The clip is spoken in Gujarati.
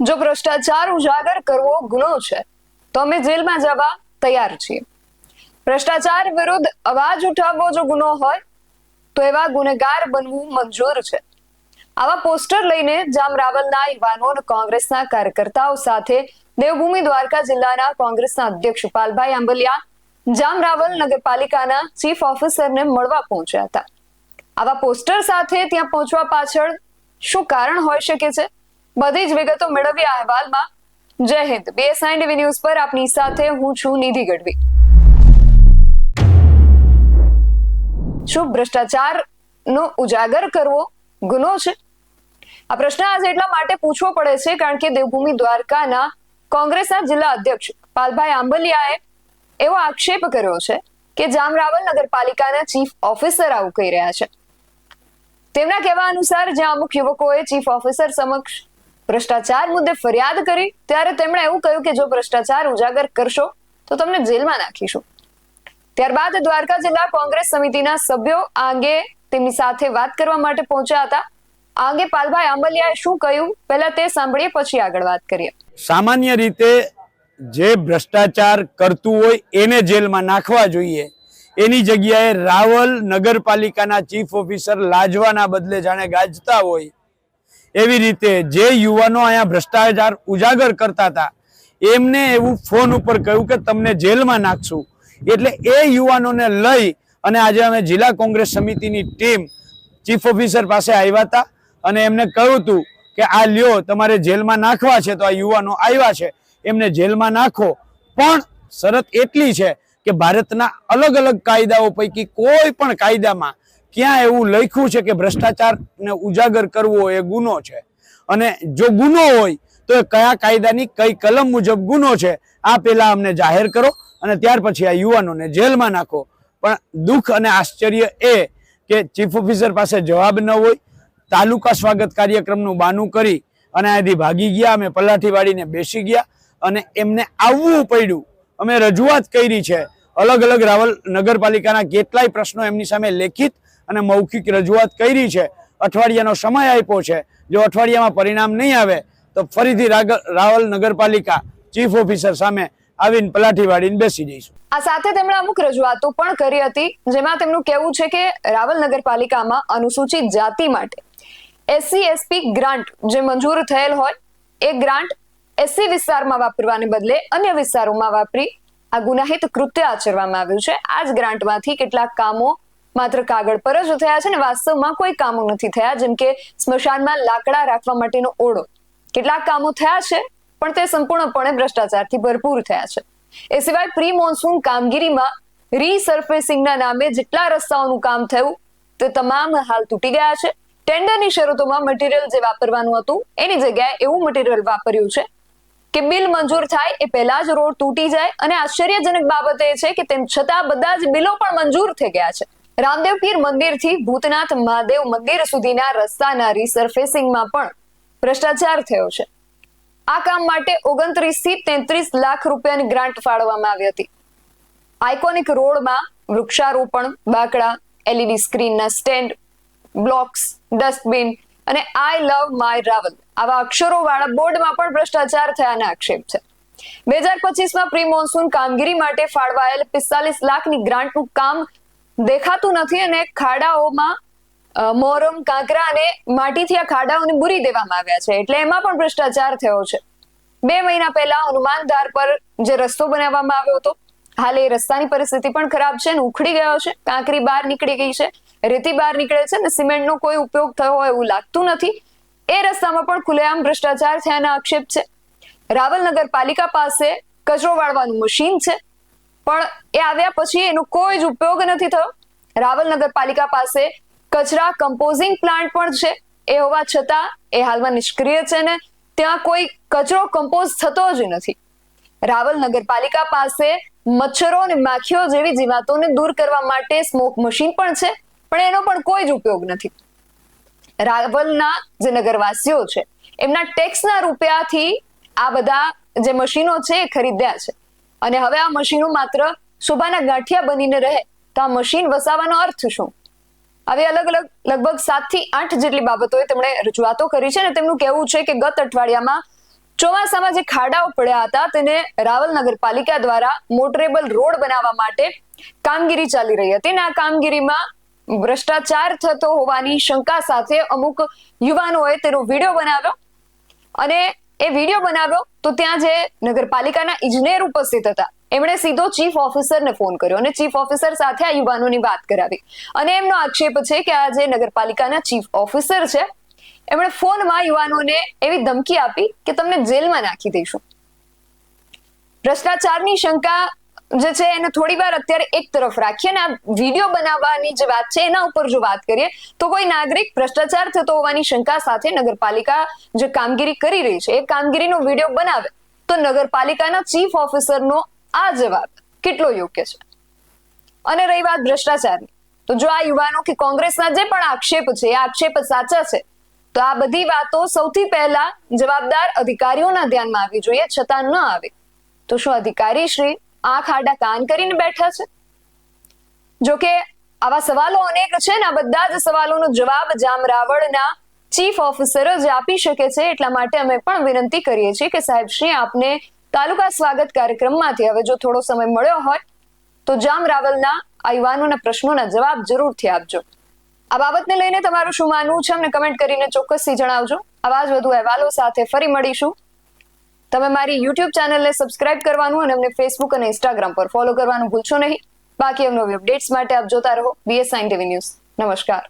જો ભ્રષ્ટાચાર ઉજાગર કરવો ગુનો છે, તો અમે જેલમાં જવા તૈયાર છીએ. ભ્રષ્ટાચાર વિરુદ્ધ અવાજ ઉઠાવવો જો ગુનો હોય, તો એવા ગુનેગાર બનવું મંજૂર છે. આવા પોસ્ટર લઈને જામ રાવલના યુવાનો અને કોંગ્રેસના કાર્યકર્તાઓ સાથે દેવભૂમિ દ્વારકા જિલ્લાના કોંગ્રેસના અધ્યક્ષ પાલભાઈ આંબલિયા, જામ રાવલ નગરપાલિકાના ચીફ ઓફિસરને મળવા પહોંચ્યા હતા. આવા પોસ્ટર સાથે ત્યાં પહોંચવા પાછળ શું કારણ હોઈ શકે છે? બધી જ વિગતો મેળવી આ અહેવાલમાં. જય હિન્દ. બીએસઆઈ ટીવી ન્યૂઝ પર આપની સાથે હું છું નિધિ ગઢવી. શું ભ્રષ્ટાચાર નો ઉજાગર કરવો ગુનો છે? આ પ્રશ્ન આજે એટલા માટે પૂછવો પડે છે કારણ કે દેવભૂમિ દ્વારકાના કોંગ્રેસના જિલ્લા અધ્યક્ષ પાલભાઈ આંબલિયાએ એવો આક્ષેપ કર્યો છે કે જામરાવલ નગરપાલિકાના ચીફ ઓફિસર આવું કહી રહ્યા છે. તેમના કહેવા અનુસાર જ્યાં અમુક યુવકોએ ચીફ ઓફિસર સમક્ષ ભ્રષ્ટાચાર મુદ્દે ફરિયાદ કરી, ત્યારે તેમણે એવું કહ્યું કે જો ભ્રષ્ટાચાર ઉજાગર કરશો, તો તમને જેલમાં નાખીશું. ત્યારબાદ દ્વારકા જિલ્લા કોંગ્રેસ સમિતિના સભ્યો આ તેમની સાથે વાત કરવા માટે પહોંચ્યા હતા. આ પાલભાઈ આંબલિયાએ શું કહ્યું? પહેલા તે સાંભળીએ, પછી આગળ વાત કરીએ. સામાન્ય રીતે જે ભ્રષ્ટાચાર કરતું હોય, એને જેલમાં નાખવા જોઈએ. એની જગ્યાએ રાવલ નગરપાલિકાના ચીફ ઓફિસર લાજવાના બદલે જાણે ગાજતા હોય. એવી રીતે જે યુવાનો અહીંયા ભ્રષ્ટાચાર ઉજાગર કરતા હતા, એમને એવું ફોન ઉપર કહ્યું કે તમને જેલમાં નાખશું. એટલે એ યુવાનોને લઈ અને આજે અમે જિલ્લા કોંગ્રેસ સમિતિની ટીમ ચીફ ઓફિસર પાસે આવ્યા હતા અને એમને કહ્યું હતું કે, આ લ્યો, તમારે જેલમાં નાખવા છે તો આ યુવાનો આવ્યા છે, એમને જેલમાં નાખો. પણ શરત એટલી છે કે ભારતના અલગ અલગ કાયદાઓ પૈકી કોઈ પણ કાયદામાં ક્યાં એવું લખ્યું છે કે ભ્રષ્ટાચારને ઉજાગર કરવો એ ગુનો છે? અને જો ગુનો હોય, તો એ કયા કાયદાની કઈ કલમ મુજબ ગુનો છે? આ પહેલા અમને જાહેર કરો અને ત્યાર પછી આ યુવાનોને જેલમાં નાખો. પણ દુઃખ અને આશ્ચર્ય એ કે ચીફ ઓફિસર પાસે જવાબ ન હોય, તાલુકા સ્વાગત કાર્યક્રમનું બાનું કરી અને અહીંથી ભાગી ગયા, અમે પલાઠી વાળીને બેસી ગયા અને એમને આવવું પડ્યું. અમે રજૂઆત કરી છે. અલગ અલગ રાવલ નગરપાલિકાના કેટલાય પ્રશ્નો એમની સામે લેખિત અને મૌખિક રજૂઆત કરી છે. અઠવાડિયાનો સમય આપ્યો છે. જો અઠવાડિયામાં પરિણામ નહીં આવે, તો ફરીથી રાવલ નગરપાલિકા ચીફ ઓફિસર સામે આવીને પલાઠી વાળીને બેસી જઈશું. આ સાથે તેમણે અમુક રજૂઆતો પણ કરી હતી, જેમાં તેમનું કહેવું છે કે રાવલ નગરપાલિકામાં અનુસૂચિત જાતિ માટે એસસી એસપી ગ્રાન્ટ જે મંજૂર થયેલ હોય, એ ગ્રાન્ટ એસસી વિસ્તારમાં વાપરવાને બદલે અન્ય વિસ્તારોમાં વાપરી આ ગુનાહિત કૃત્ય આચરવામાં આવ્યું છે. આ જ ગ્રાન્ટમાંથી કેટલાક કામો માત્ર કાગળ પર જ થયા છે ને વાસ્તવમાં કોઈ કામો નથી થયા, જેમ કે સ્મશાનમાં લાકડા રાખવા માટેનો ઓળો. કેટલાક કામો થયા છે, પણ તે સંપૂર્ણપણે ભ્રષ્ટાચારથી ભરપૂર થયા છે. એ સિવાય પ્રી મોન્સૂન કામગીરીમાં રીસર્ફેસિંગના નામે જેટલા રસ્તાઓનું કામ થયું, તે તમામ હાલ તૂટી ગયા છે. ટેન્ડરની શરતોમાં મટીરિયલ જે વાપરવાનું હતું, એની જગ્યાએ એવું મટીરિયલ વાપર્યું છે કે બિલ મંજૂર થાય એ પહેલા જ રોડ તૂટી જાય અને આશ્ચર્યજનક બાબત એ છે કે તેમ છતાં બધા જ બિલો પણ મંજૂર થઈ ગયા છે. રામદેવ મંદિરથી ભૂતનાથ મહાદેવ મંદિર સુધીના રસ્તાના રીસર્ફેસિંગમાં પણ ભ્રષ્ટાચાર થયો છે. આ કામ માટે ઓગણત્રીસથી તેત્રીસ લાખ રૂપિયાની ગ્રાન્ટ ફાળવવામાં આવી હતી. આઇકોનિક રોડમાં વૃક્ષારોપણ, બાકડા એલઈડી સ્ક્રીનના સ્ટેન્ડ બ્લોક્સ ડસ્ટબિન અને આઈ લવ માય રાવલ આવા અક્ષરો વાળા બોર્ડમાં પણ ભ્રષ્ટાચાર થયાના આક્ષેપ છે. બે હજાર પચીસમાં પ્રી મોન્સૂન કામગીરી માટે ફાળવાયેલ પિસ્તાલીસ લાખની ગ્રાન્ટનું કામ દેખાતું નથી અને ખાડાઓમાં મોરમ, કાંકરા અને માટીથી આ ખાડાઓને બુરી દેવામાં આવ્યા છે. એટલે એમાં પણ ભ્રષ્ટાચાર થયો છે. બે મહિના પહેલા હનુમાનધાર પર જે રસ્તો બનાવવામાં આવ્યો હતો, હાલ એ રસ્તાની પરિસ્થિતિ પણ ખરાબ છે અને ઉખડી ગયો છે. કાંકરી બહાર નીકળી ગઈ છે, રેતી બહાર નીકળે છે અને સિમેન્ટનો કોઈ ઉપયોગ થયો હોય એવું લાગતું નથી. એ રસ્તામાં પણ ખુલ્લેઆમ ભ્રષ્ટાચાર થયાના આક્ષેપ છે. રાવલ નગરપાલિકા પાસે કચરો વાળવાનું મશીન છે. પણ એ આવ્યા પછી એનો કોઈ જ ઉપયોગ નથી થયો. રાવલ નગરપાલિકા પાસે કચરા કમ્પોઝિંગ પ્લાન્ટ પણ છે. એ હોવા છતાં એ હાલમાં નિષ્ક્રિય છે ને ત્યાં કોઈ કચરો કમ્પોઝ થતો જ નથી. રાવલ નગરપાલિકા પાસે મચ્છરો અને માખીઓ જેવી જીવાતોને દૂર કરવા માટે સ્મોક મશીન પણ છે, પણ એનો પણ કોઈ જ ઉપયોગ નથી. રાવલના જે નગરવાસીઓ છે, એમના ટેક્સના રૂપિયાથી આ બધા જે મશીનો છે એ ખરીદ્યા છે. અને હવે આ મશીનો માત્ર શોભાના ગાંઠિયા બનીને રહે તો આ મશીન વસાવવાનો અર્થ શું? આવી અલગ અલગ લગભગ સાતથી આઠ જેટલી બાબતોએ તેમણે રજૂઆતો કરી છે અને તેમનું કહેવું છે કે ગત અઠવાડિયામાં ચોમાસામાં જે ખાડાઓ પડ્યા હતા તેને રાવલ નગરપાલિકા દ્વારા મોટરેબલ રોડ બનાવવા માટે કામગીરી ચાલી રહી હતી અને આ કામગીરીમાં ભ્રષ્ટાચાર થતો હોવાની શંકા સાથે અમુક યુવાનોએ તેનો વીડિયો બનાવ્યો અને એ વીડિયો બનાવ્યો તો ત્યાં જે નગરપાલિકાના ઇજનેર ઉપસ્થિત હતા. એમણે સીધો ચીફ ઓફિસરને ફોન કર્યો અને ચીફ ઓફિસર સાથે આ યુવાનોની વાત કરાવી. અને એમનો આક્ષેપ છે કે આ જે નગરપાલિકાના ચીફ ઓફિસર છે, એમણે ફોનમાં યુવાનોને એવી ધમકી આપી કે તમને જેલમાં નાખી દઈશું. ભ્રષ્ટાચારની શંકા જે છે એને થોડી વાર અત્યારે એક તરફ રાખીએ અને આ વીડિયો બનાવવાની જે વાત છે, એના ઉપર જો વાત કરીએ, તો કોઈ નાગરિક ભ્રષ્ટાચાર થતો હોવાની શંકા સાથે નગરપાલિકા જે કામગીરી કરી રહી છે, એ કામગીરીનો વીડિયો બનાવે, તો નગરપાલિકાના ચીફ ઓફિસરનો આ જવાબ કેટલો યોગ્ય છે? અને રહી વાત ભ્રષ્ટાચારની, તો જો આ યુવાનો કે કોંગ્રેસના જે પણ આક્ષેપ છે, એ આક્ષેપ સાચા છે, તો આ બધી વાતો સૌથી પહેલા જવાબદાર અધિકારીઓના ધ્યાનમાં આવવી જોઈએ, છતાં ન આવે. તો શું અધિકારી શ્રી આંખ આડા કાન કરીને બેઠા છે? જો કે આવા સવાલો અનેક છે ને, આ બધા જ સવાલોનો જવાબ જામ રાવળના ચીફ ઓફિસર જ આપી શકે છે. એટલા માટે અમે પણ વિનંતી કરીએ છીએ કે સાહેબ શ્રી, આપને તાલુકા સ્વાગત કાર્યક્રમમાંથી હવે જો થોડો સમય મળ્યો હોય, તો જામ રાવલના આ યુવાનોના પ્રશ્નોના જવાબ જરૂરથી આપજો. આ બાબતને લઈને તમારું શું માનવું છે? અમને કમેન્ટ કરીને ચોક્કસથી જણાવજો. આવા જ વધુ અહેવાલો સાથે ફરી મળીશું. તમે મારી યુટ્યુબ ચેનલને સબસ્ક્રાઇબ કરવાનું અને અમને ફેસબુક અને ઇન્સ્ટાગ્રામ પર ફોલો કરવાનું ભૂલશો નહીં. બાકી અમને અપડેટ્સ માટે આપ જોતા રહો બીએસ ટીવી ન્યૂઝ નમસ્કાર.